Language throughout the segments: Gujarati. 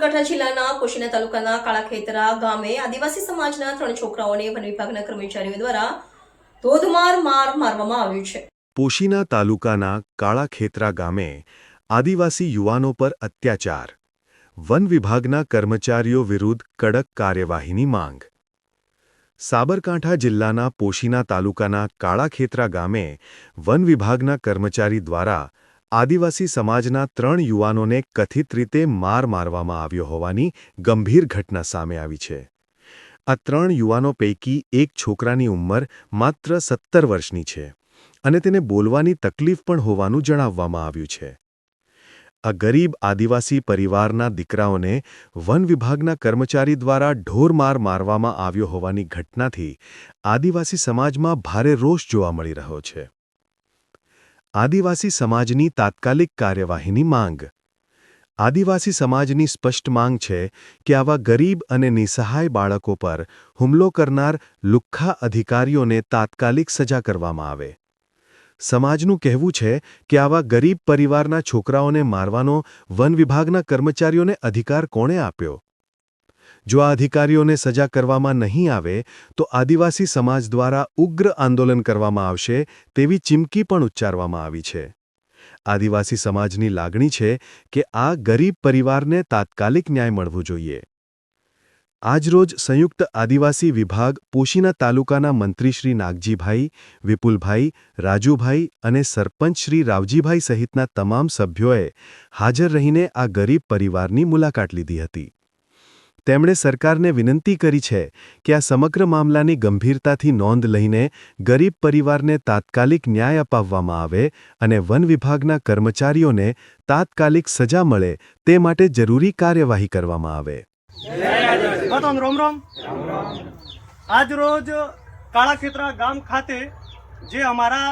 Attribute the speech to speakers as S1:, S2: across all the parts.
S1: સાબરકાંઠા જિલ્લાના કુશીના તાલુકાના કાળાખેતરા ગામે આદિવાસી સમાજના ત્રણ છોકરાઓને વન વિભાગના કર્મચારીઓ દ્વારા ધોધમાર માર મારવામાં આવ્યું છે.
S2: પોશીના તાલુકાના કાળાખેતરા ગામે આદિવાસી યુવાનો પર અત્યાચાર. વન વિભાગના કર્મચારીઓ વિરુદ્ધ કડક કાર્યવાહીની માંગ. સાબરકાંઠા જિલ્લાના પોશીના તાલુકાના કાળાખેતરા ગામે વન વિભાગના કર્મચારી દ્વારા આદિવાસી સમાજના ત્રણ યુવાનોને કથિત રીતે માર મારવામાં આવ્યો હોવાની ગંભીર ઘટના સામે આવી છે. આ ત્રણ યુવાનો પૈકી એક છોકરાની ઉંમર માત્ર સત્તર વર્ષની છે અને તેને બોલવાની તકલીફ પણ હોવાનું જણાવવામાં આવ્યું છે. આ ગરીબ આદિવાસી પરિવારના દીકરાઓને વન વિભાગના કર્મચારી દ્વારા ઢોરમાર મારવામાં આવ્યો હોવાની ઘટનાથી આદિવાસી સમાજમાં ભારે રોષ જોવા મળી રહ્યો છે. આદિવાસી સમાજની તાત્કાલિક કાર્યવાહીની માંગ. આદિવાસી સમાજની સ્પષ્ટ માંગ છે કે આવા ગરીબ અને નિસહાય બાળકો પર હુમલો કરનાર લુખ્ખા અધિકારીઓને તાત્કાલિક સજા કરવામાં આવે. સમાજનું કહેવું છે કે આવા ગરીબ પરિવારના છોકરાઓને મારવાનો વન વિભાગના કર્મચારીઓને અધિકાર કોણે આપ્યો? જો આ અધિકારીઓને સજા કરવામાં નહીં આવે, તો આદિવાસી સમાજ દ્વારા ઉગ્ર આંદોલન કરવામાં આવશે તેવી ચીમકી પણ ઉચ્ચારવામાં આવી છે. આદિવાસી સમાજની લાગણી છે કે આ ગરીબ પરિવારને તાત્કાલિક ન્યાય મળવો જોઈએ. આજરોજ સંયુક્ત આદિવાસી વિભાગ પોશીના તાલુકાના મંત્રી શ્રી નાગજીભાઈ, વિપુલભાઈ, રાજુભાઈ અને સરપંચ શ્રી રાવજીભાઈ સહિતના તમામ સભ્યોએ હાજર રહીને આ ગરીબ પરિવારની મુલાકાત લીધી હતી. તેમણે સરકારને વિનંતી કરી છે કે આ સમગ્ર મામલાની ગંભીરતાથી નોંધ લઈને ગરીબ પરિવારને તાત્કાલિક ન્યાય અપાવવામાં આવે અને વન વિભાગના કર્મચારીઓને તાત્કાલિક સજા મળે તે માટે જરૂરી કાર્યવાહી કરવામાં આવે.
S3: આજરોજ કાળાખેતરા ગામ ખાતે જે અમારા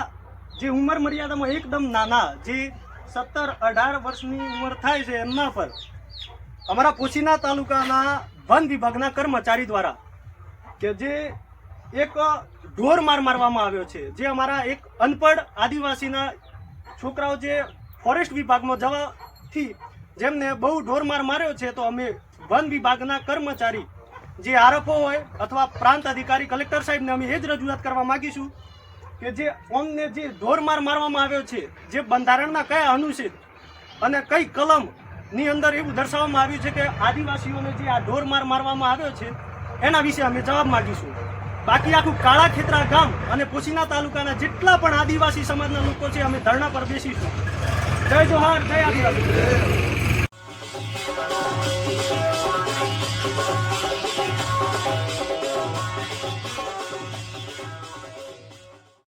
S3: જે ઉંમર મર્યાદામાં એકદમ નાના, જે સત્તર અઢાર વર્ષની ઉંમર થાય છે, એમના પર અમારા પોશીના તાલુકાના વન વિભાગના કર્મચારી દ્વારા કે જે એક ઢોર માર મારવામાં આવ્યો છે. જે અમારા એક અનપઢ આદિવાસીના છોકરાઓ જે ફોરેસ્ટ વિભાગમાં જવાથી જેમને બહુ ઢોર માર માર્યો છે, તો અમે વન વિભાગના કર્મચારી જે આરએફઓ હોય અથવા પ્રાંત અધિકારી કલેક્ટર સાહેબને અમે એ જ રજૂઆત કરવા માગીશું કે જે અમને જે ઢોરમાર મારવામાં આવ્યો છે, જે બંધારણના કયા અનુચ્છેદ અને કઈ કલમ ની અંદર એવું દર્શાવવામાં આવ્યું છે કે આદિવાસીઓને જે આ ઢોરમાર મારવામાં આવ્યો છે, એના વિશે અમે જવાબ માગીશું. બાકી આખું કાળા ખેતરા ગામ અને પોશીના તાલુકાના જેટલા પણ આદિવાસી સમાજના લોકો છે, અમે ધરણા પર બેસીશું. જય જોહાર, જય આદિવાસી.